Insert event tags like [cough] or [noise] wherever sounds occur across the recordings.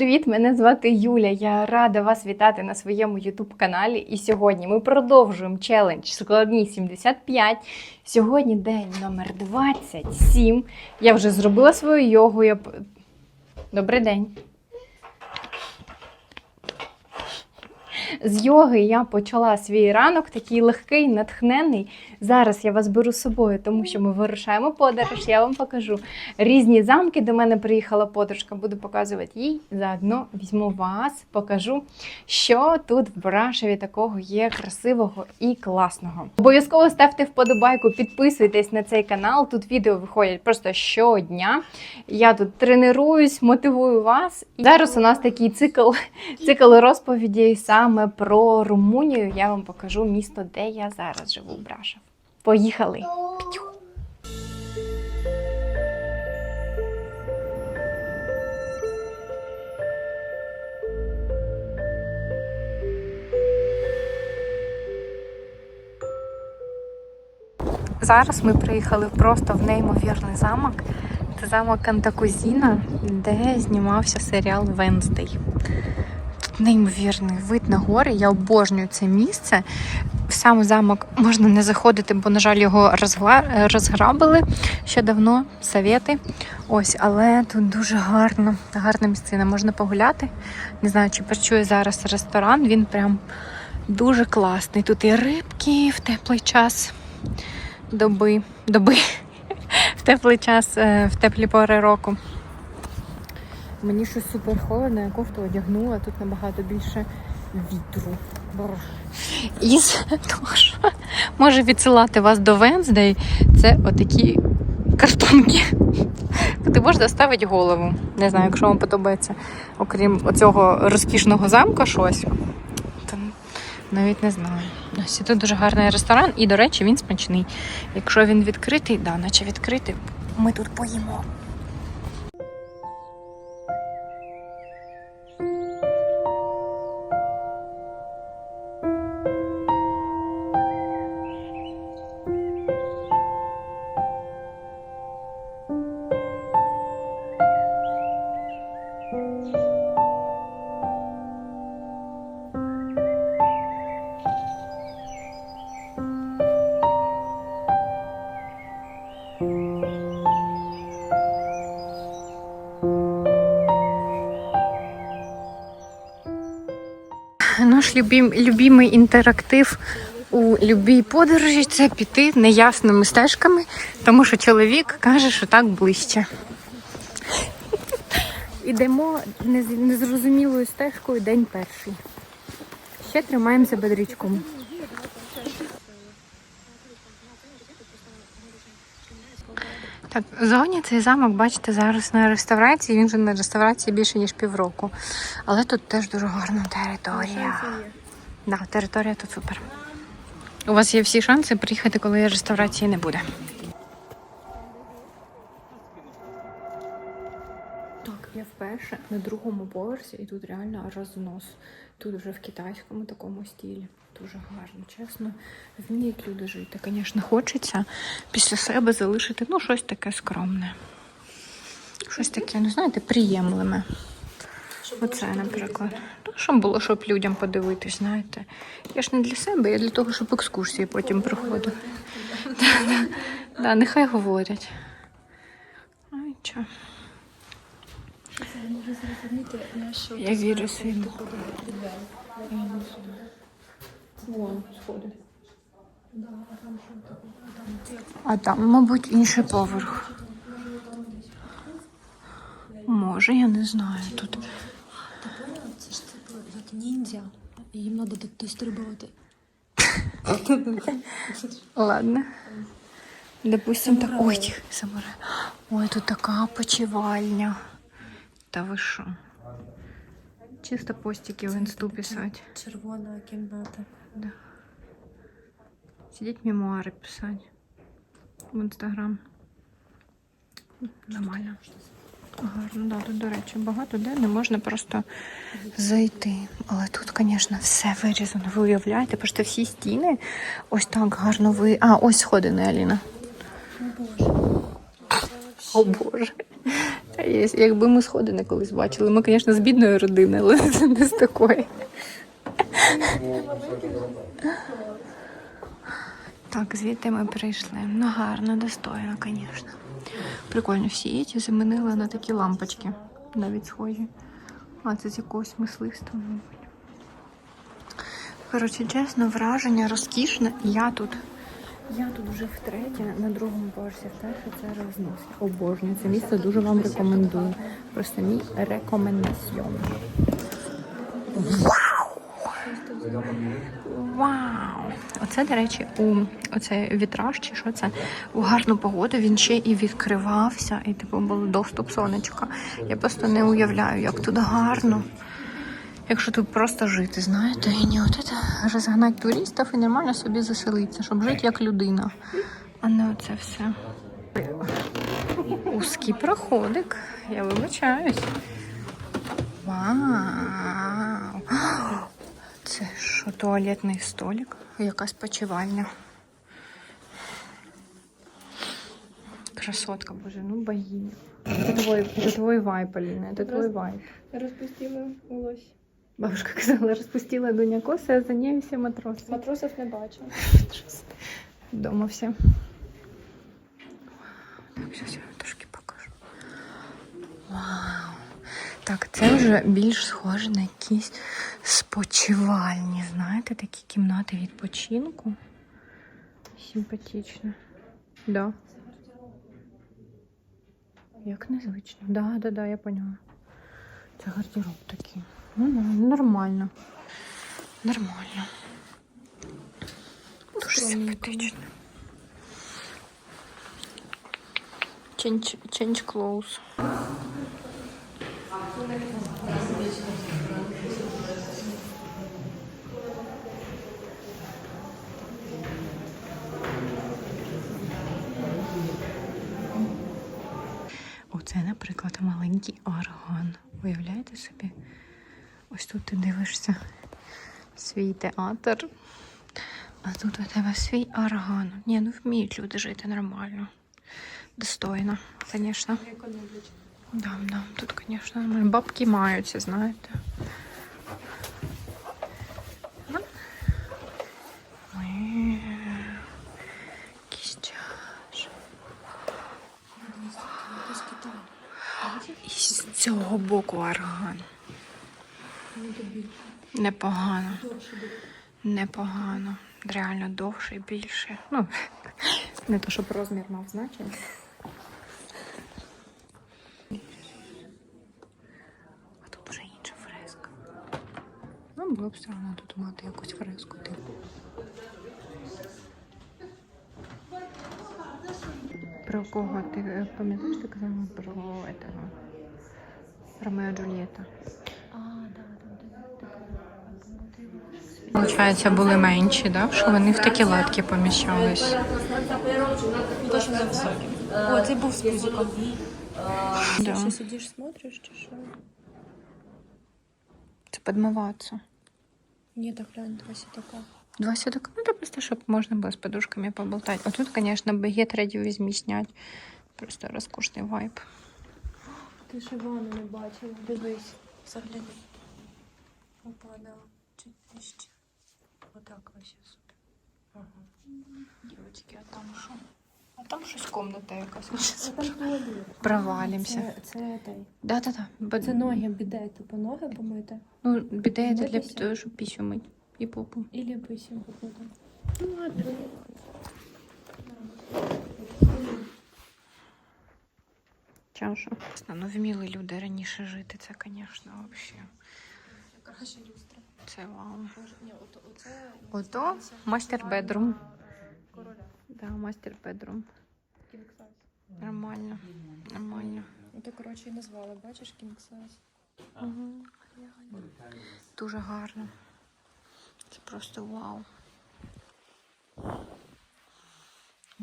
Привіт! Мене звати Юля. Я рада вас вітати на своєму youtube каналі. І сьогодні ми продовжуємо челендж складні 75. Сьогодні день номер 27. Я вже зробила свою йогу. Я... Добрий день. З йоги я почала свій ранок, такий легкий, натхнений. Зараз я вас беру з собою, тому що ми вирушаємо подорож. Я вам покажу різні замки. До мене приїхала подружка, буду показувати їй. Заодно візьму вас, покажу, що тут в Брашеві такого є красивого і класного. Обов'язково ставте вподобайку, підписуйтесь на цей канал. Тут відео виходять просто щодня. Я тут тренуюсь, мотивую вас. Зараз у нас такий цикл, цикл розповідей саме про Румунію. Я вам покажу місто, де я зараз живу. Брашев. Поїхали! Зараз ми приїхали просто в неймовірний замок. Це замок Кантакузіна, де знімався серіал Венздей. Неймовірний вид на гори. Я обожнюю це місце. В сам замок можна не заходити, бо, на жаль, його розграбили ще давно. Совєти. Ось, але тут дуже гарно, гарна місцина. Можна погуляти. Не знаю, чи працює зараз ресторан. Він прям дуже класний. Тут і рибки в теплий час доби, доби [laughs] в теплий час, е, в теплі пори року. Мені щось супер холодно, я кофту одягнула, тут набагато більше вітру. Із того, що може відсилати вас до Венздей, це отакі картонки. Куди можна ставити голову. Не знаю, якщо вам подобається, окрім оцього розкішного замка, щось. То навіть не знаю. Ось тут дуже гарний ресторан, і, до речі, він смачний. Якщо він відкритий, да, наче відкритий, ми тут поїмо. Любим, любимий інтерактив у любій подорожі це піти неясними стежками, тому що чоловік каже, що так ближче. Ідемо незрозумілою стежкою день перший. Ще тримаємося бедрічком. Так, зовні цей замок, бачите, зараз на реставрації. Він вже на реставрації більше ніж півроку. Але тут теж дуже гарна територія. Да, територія тут супер. У вас є всі шанси приїхати, коли реставрації не буде. Так, я вперше на другому поверсі, і тут реально рознос. Тут вже в китайському такому стілі. Дуже гарно, чесно. Вміють люди жити. Звісно, хочеться після себе залишити ну, щось таке скромне. Щось таке, ну знаєте, приємлеме. Оце, наприклад. Ну, щоб було, щоб людям подивитись, знаєте. Я ж не для себе, я для того, щоб екскурсії потім проходили. [laughs] Да, нехай говорять. Ай, чо. Я вірю сходи. А там, мабуть, інший поверх. Може, я не знаю. Тут Це ж типу як ніндзя, їм треба дострибувати. Ладно. Допустим, так. Ой, тихо, самурай. Ой, тут така почивальня. Та ви що? Чисто постики в інсту писати. Червона кімната. Сидіть мемуари писати. В інстаграм. Нормально. Гарно, да, тут, до речі, багато де не можна просто зайти. Але тут, звісно, все вирізано. Ви уявляєте, просто всі стіни ось так гарно ви. А, ось сходини, Аліна. О Боже. Є- Якби ми сходи не колись бачили. Ми, звісно, з бідної родини, але це не з такої. Так, звідти ми прийшли. Ну, гарно, достойно, звісно. Прикольно, всі ці замінили на такі лампочки, навіть схожі. А це з якогось мисливства, мабуть. Коротше, чесно, враження розкішне. Я тут. Я тут вже втретє на другому поверсі вперше це розносить. Обожнюю. Це місце дуже вам рекомендую. Просто мій рекомендаціон. Вау! Оце, до речі, у оце вітраж, чи що це у гарну погоду він ще і відкривався, і типу був доступ сонечка. Я просто не уявляю, як тут гарно Якщо тут просто жити, знаєте, і не от це розгнати туристів і нормально собі заселитися, щоб жити як людина. А не оце все. Узкий проходик. Я вибачаюсь. Вау! Це що, туалетний столик? Якась почивальня. Красотка, боже, ну богиня. Это твой, это твой вайп, Алина, это твой вайп. Розпустила волосся. Бабушка казала, розпустила Дуня коси, а за нею всі матроси. Матросів не бачу. [laughs] Дома всі. Так, зараз я вам трошки покажу. Вау. Так, це вже більш схоже на якісь спочивальні, знаєте, такі кімнати відпочинку. Симпатично. Да. Як незвично. Да, да, да, я поняла. Це гардероб такий. Ну, ну, нормально. Нормально. Дуже симпатично. Change, change clothes. Оце, наприклад, маленький орган. Уявляєте собі? Ось тут ти дивишся свій театр. А тут у тебе свій орган. Ні, ну вміють люди жити нормально. Достойно, звісно. Да, да, тут, звісно, бабки маються, знаєте. Ну. З цього боку орган. Непогано. Непогано. Реально довше і більше. Ну, [laughs] не то, щоб розмір мав значення. А тут вже інша фреска. Ну, було б странно тут мати якусь фреску, типу. Про кого ти е, пам'ятаєш, ти казала про этого? Ромео Джульєта. А, да, да, да. Получається, були менші, да? що вони в такі латки поміщались. Точно за високий. О, це був з пузиком. Да. Що сидиш, смотриш, чи що? Це підмиватися. Ні, так глянь, ось така. Два сюда, ну, да просто, чтобы можно было с подушками поболтать. А тут, конечно, багет ради візьмі снять. Просто роскошний вайб. Ти ж Івана не бачила. Дивись, загляни. Опа, да. Чуть нижче. Отак ось супер. Ага. Дівчатки, а там що? А там щось комната якась. А там туалет. Провалимся. Це, це, той. Да-да-да. Бо- це ноги біде, типу ноги помити. Ну, біде це для Митися? того, щоб пісю мить. І попу. Ілі. Ну ладно. Чаша. Ну, вміли люди раніше жити, це, звісно, взагалі. Краще люстра. Це вау. Ото, мастер бедрум. Да, мастер бедрум. Нормально. Нормально. Ото, коротше, і назвали, бачиш, size. Угу. Дуже гарно. Це просто вау.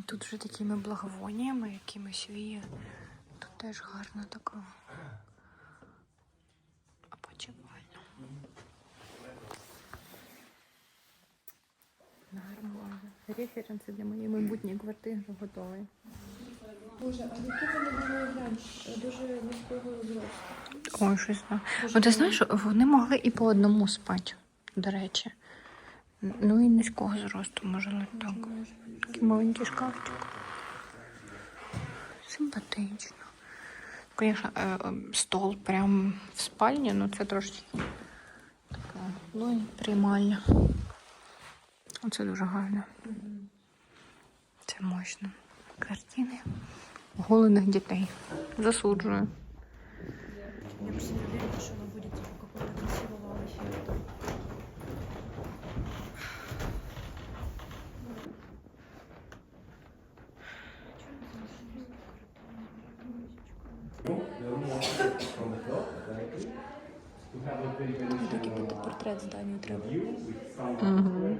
Тут вже такими благовоннями якимось віє. Тут теж гарно така. Нормально. Референси для моєї майбутньої квартири готові. Боже, а які вони були глянь, дуже низького зросту. Ой, щось знаю. Ну, ти знаєш, вони могли і по одному спати, до речі. Ну і низького зросту, може, так. Такий маленький шкафчик. Симпатично. Звісно, е, е, стол прямо в спальні, ну це трошки таке. Ну і приймальня. Оце дуже гарно. Це мощно. Картини голених дітей. Засуджую. Я просто не уверена, что она будет типа какого-то красивого эффекта. Такий портрет зданню треба. Угу.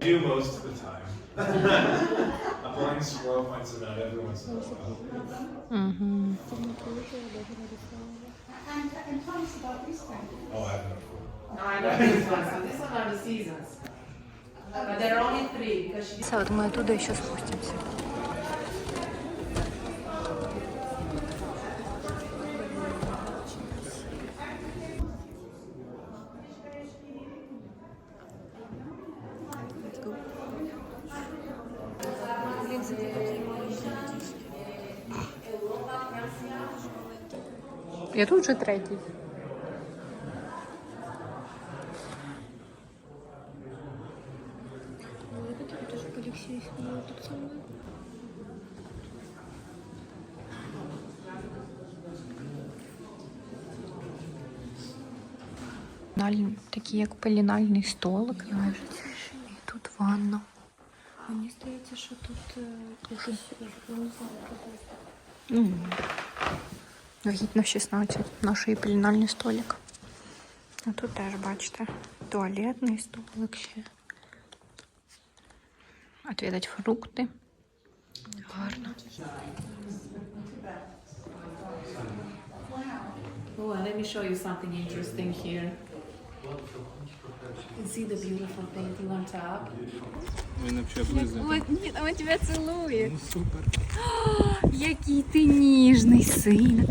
Do most of the time. a blind squirrel finds a nut every once in a while. Угу. Oh, I have no clue. No, I know this one. So this one are the seasons. But there are only three because she Все, от ми туди ще спустимося. Я тут вже третій. Такий як пелінальний столик. І тут ванна. Мені здається, що тут е, якось Ну, вагітно в 16. Нашої пеленальний столик. А тут теж, бачите, туалетний столик ще. Отвідати фрукти. Гарно. Oh, let me show you something interesting here. See the beautiful painting on top. Він взагалі. От ні, тебе цілує. Супер. [gasps] Який ти ніжний син.